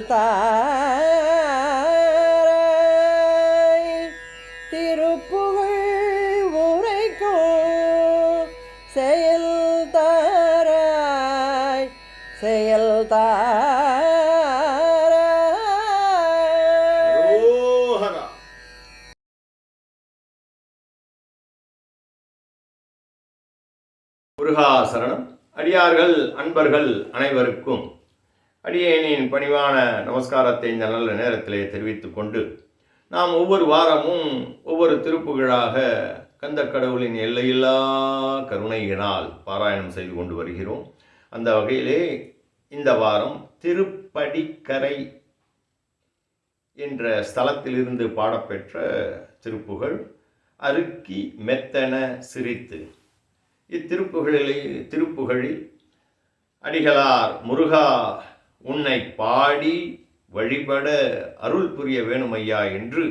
செயல் திருப்புகழ் உரைக்கும் செயல் தாராய் செயல் தாராய் அரோஹரா முருகாசரணம் அடியார்கள் அன்பர்கள் அனைவருக்கும் அடியேனின் பணிவான நமஸ்காரத்தை இந்த நல்ல நேரத்திலே தெரிவித்து கொண்டு நாம் ஒவ்வொரு வாரமும் ஒவ்வொரு திருப்புகழாக கந்த கடவுளின் எல்லையில்லா கருணையினால் பாராயணம் செய்து கொண்டு வருகிறோம். அந்த வகையிலே இந்த வாரம் திருப்படிக்கரை என்ற ஸ்தலத்திலிருந்து பாடப்பெற்ற திருப்புகழ் அருக்கி மெத்தன சிரித்து. இத்திருப்புகளிலே திருப்புகழில் அடிகளார் முருகா உன்னை பாடி வழிபட அருள் புரிய வேணுமையா என்று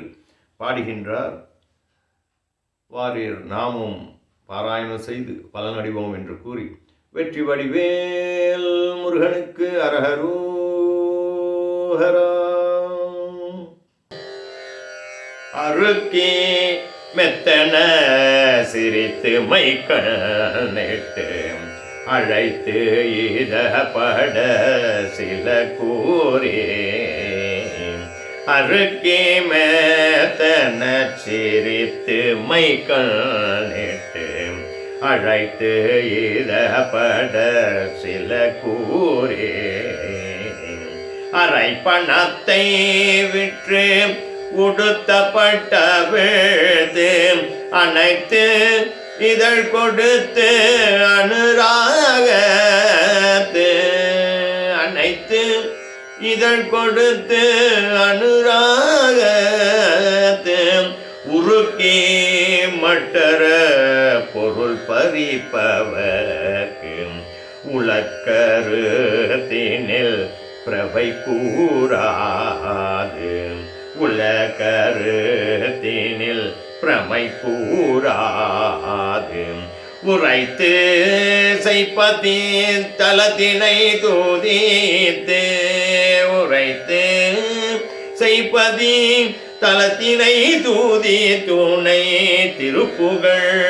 பாடுகின்றார். வாரீர் நாமும் பாராயணம் செய்து பலனடைவோம் என்று கூறி வெற்றி வடிவேல் முருகனுக்கு அரஹரூஹரா. அருக்கே மெத்தன சிரித்து மைக்கணிட்டு அழைத்து இதப்பட சில கூறே. அருக்கே மேத்தன சிரித்து மைக்கணிட்டு அழைத்து இதப்பட சில கூறே. அரை பணத்தை விற்று உடுத்தப்பட்ட விழுது அனைத்து இதழ் கொடுத்து அனுராகத்து. அனைத்து இதழ் கொடுத்து அனுராகத்து. உருக்கி மட்டர பொருள் பறிப்பவர்க்கு. உலக்கருத்தினில் பிரபை கூறாது. உலகருத்தினில் பிரமை கூறாது உரைத்து செய்பதி தலத்தினை தூதித்து உரைத்து செய்பதி தலத்தினை தூதி துணை திருப்புகழ்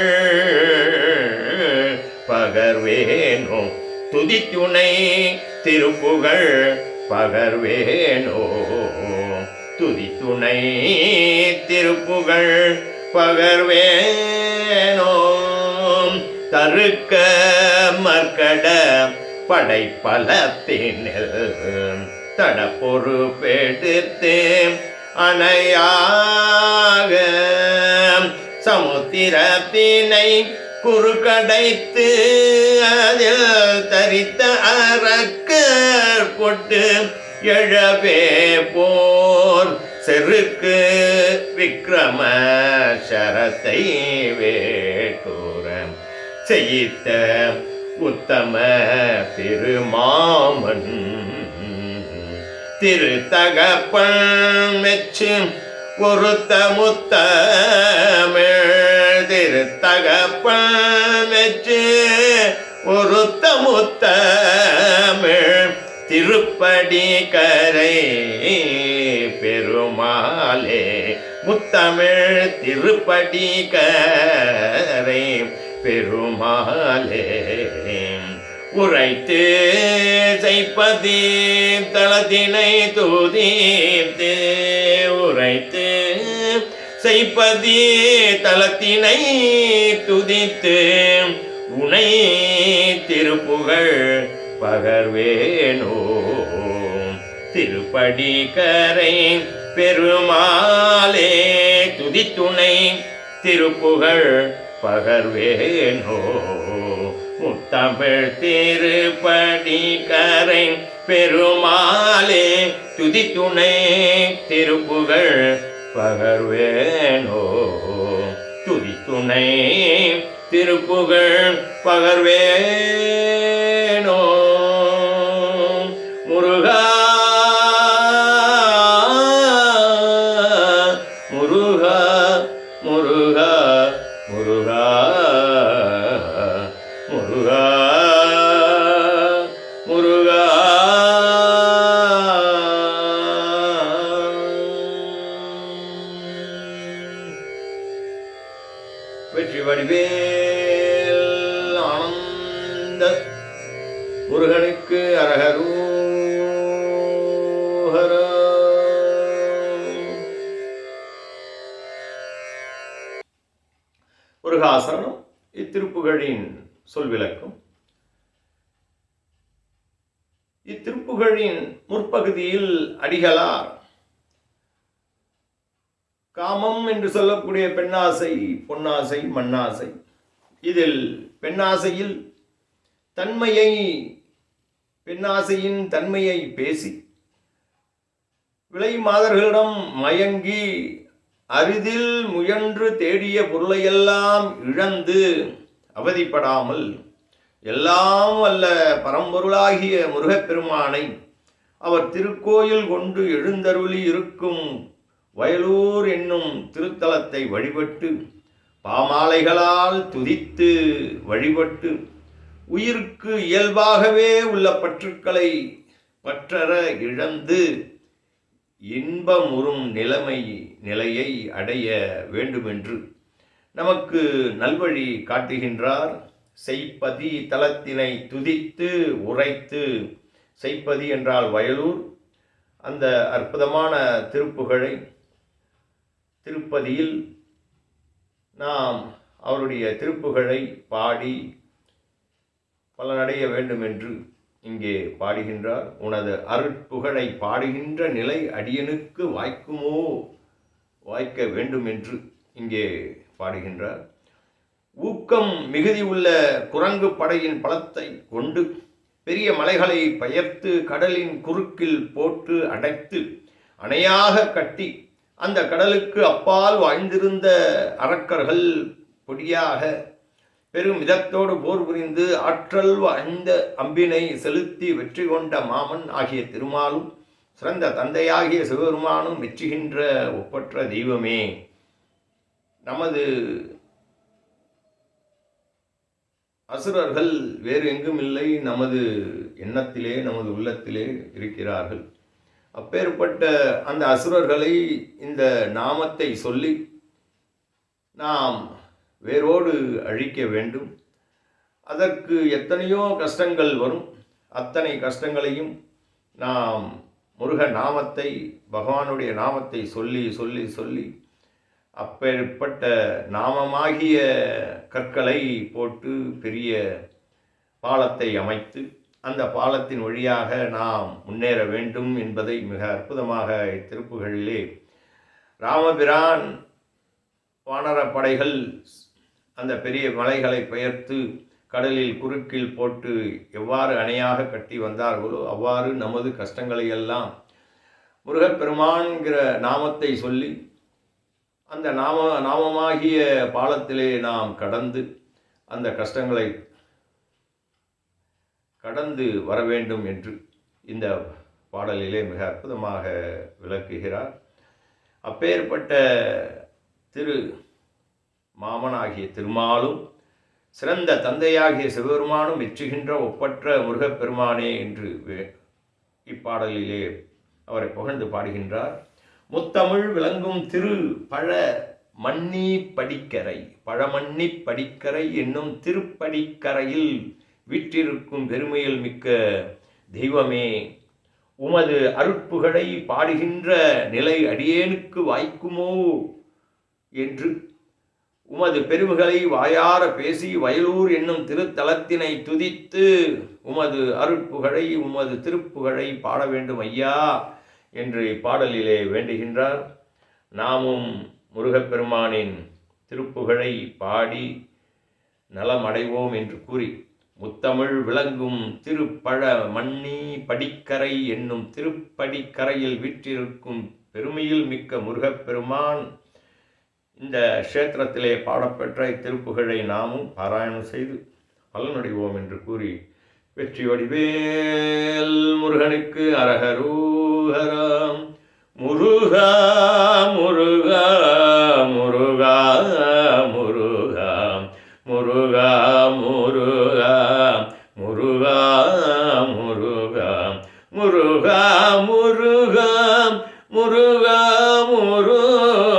பகர்வேனோ. துதித்துணை திருப்புகழ் பகர்வேனோ. துதித்துணை திருப்புகழ் பகர்வேனோ. தருக்க மர்க்கட படைப்பலத்தினில் தட பொறுப்பெடுத்து அணையாக சமுத்திரத்தினை குறுக்கடைத்து அதில் தரித்த அரக்கர் பொட்டு எழவே போர் செருக்கு விக்ரம சரத்தை வேட்டோ செய்த உத்தம திருமாமன். திரு தகப்பன் மெச்சு ஒருத்த முத்தமிழ் திரு தகப்பன் மெச்சு ஒருத்த முத்தமிழ் திருப்படி கரை பெருமாளே முத்தமிழ் திருப்படி கரை பெருமாளே உரைத்து செய்ப்பதி தளத்தினை துதித்து உரைத்து செய்ப்பதி தளத்தினை துதித்து உனை திருப்புகழ் பகர்வேனோ. திருப்படி கரை பெருமாளே துதித்துணை திருப்புகழ் பகர்வேனோ. முத்தமிழ் திருப்படி கரை பெருமாளே துதி துணை திருப்புகழ் பகர்வேனோ. துதி துணை திருப்புகழ் பகர்வே. முருகாசனம் இத்திருப்புகழின் சொல் விளக்கம் இத்திருப்புகழின் முற்பகுதியில் அடிகளார். காமம் என்று சொல்லக்கூடிய பெண்ணாசை பொன்னாசை மண்ணாசை. இதில் பெண்ணாசையில் தன்மையை பெண்ணாசையின் தன்மையை பேசி விலை மாதர்களிடம் மயங்கி அரிதில் முயன்று தேடிய பொருளையெல்லாம் இழந்து அவதிப்படாமல் எல்லாம் வல்ல பரம்பொருளாகிய முருகப்பெருமானை அவர் திருக்கோயில் கொண்டு எழுந்தருளி இருக்கும் வயலூர் என்னும் திருத்தலத்தை வழிபட்டு பாமாலைகளால் துதித்து வழிபட்டு உயிருக்கு இயல்பாகவே உள்ள பற்றுக்களை பற்றற இழந்து இன்பமுறும் நிலைமை நிலையை அடைய வேண்டுமென்று நமக்கு நல்வழி காட்டுகின்றார். செய்ப்பதி தலத்தினை துதித்து உரைத்து செய்ப்பதி என்றால் வயலூர். அந்த அற்புதமான திருப்புகழை திருப்பதியில் நாம் அவருடைய திருப்புகழை பாடி பலனடைய வேண்டும் என்று இங்கே பாடுகின்றார் உனது அருட்புகழை பாடுகின்ற நிலை அடியனுக்கு வாய்க்குமோ? வாய்க்க வேண்டும் என்று இங்கே பாடுகின்றார். ஊக்கம் மிகுதியுள்ள குரங்கு படையின் பலத்தை கொண்டு பெரிய மலைகளை பெயர்த்து கடலின் குறுக்கில் போட்டு அடைத்து அணையாக கட்டி அந்த கடலுக்கு அப்பால் வாழ்ந்திருந்த அரக்கர்கள் பொடியாக பெரும் இதத்தோடு போர் புரிந்து ஆற்றல் வாய்ந்த அம்பினை செலுத்தி வெற்றி கொண்ட மாமன் ஆகிய திருமாலும் சிறந்த தந்தையாகிய சிவபெருமானும் வெற்றுகின்ற ஒப்பற்ற தெய்வமே. நமது அசுரர்கள் வேறு எங்கும் இல்லை நமது எண்ணத்திலே நமது உள்ளத்திலே இருக்கிறார்கள். அப்பேற்பட்ட அந்த அசுரர்களை இந்த நாமத்தை சொல்லி நாம் வேரோடு அழிக்க வேண்டும். அதற்கு எத்தனையோ கஷ்டங்கள் வரும். அத்தனை கஷ்டங்களையும் நாம் முருக நாமத்தை பகவானுடைய நாமத்தை சொல்லி சொல்லி சொல்லி அப்பேற்பட்ட நாமமாகிய கற்களை போட்டு பெரிய பாலத்தை அமைத்து அந்த பாலத்தின் வழியாக நாம் முன்னேற வேண்டும் என்பதை மிக அற்புதமாக இத்திருப்புகளிலே ராமபிரான் வானர படைகள் அந்த பெரிய மலைகளை பெயர்த்து கடலில் குறுக்கில் போட்டு எவ்வாறு அணையாக கட்டி வந்தார்களோ அவ்வாறு நமது கஷ்டங்களை எல்லாம் முருகப்பெருமான்கிற நாமத்தை சொல்லி அந்த நாம நாமமாகிய பாலத்திலே நாம் கடந்து அந்த கஷ்டங்களை கடந்து வர வேண்டும் என்று இந்த பாடலிலே மிக அற்புதமாக விளக்குகிறார். அப்பேற்பட்ட திரு மாமனாகிய திருமாலும் சிறந்த தந்தையாகிய சிவபெருமானும் வெற்றுகின்ற ஒப்பற்ற முருகப்பெருமானே என்று இப்பாடலிலே அவரை புகழ்ந்து பாடுகின்றார். முத்தமிழ் விளங்கும் திரு பழ மன்னி படிக்கரை பழமன்னி படிக்கரை என்னும் திருப்படிக்கரையில் வீற்றிருக்கும் பெருமையில் மிக்க தெய்வமே. உமது அருட்புகழை பாடுகின்ற நிலை அடியேனுக்கு வாய்க்குமோ? என்று உமது பெருமைகளை வாயார பேசி வயலூர் என்னும் திருத்தலத்தினை துதித்து உமது அருட்புகழை உமது திருப்புகழை பாட வேண்டும் ஐயா என்று இப்பாடலிலே வேண்டுகின்றார். நாமும் முருகப்பெருமானின் திருப்புகழை பாடி நலமடைவோம் என்று கூறி முத்தமிழ் விளங்கும் திருப்பழ மண்ணி படிக்கரை என்னும் திருப்படிக்கரையில் விற்றிருக்கும் பெருமையில் மிக்க முருகப்பெருமான் இந்த க்ஷேத்திரத்திலே பாடப்பெற்ற இத்திருப்புகழை நாமும் பாராயணம் செய்து பலனடைவோம் என்று கூறி வெற்றி வடிவேல் முருகனுக்கு அரகரூகராம் முருகா முருகா முருகா முருகா முருகா. முருகா முருகா முருகா முருகா. முருகா முருகா முருகா முருகா.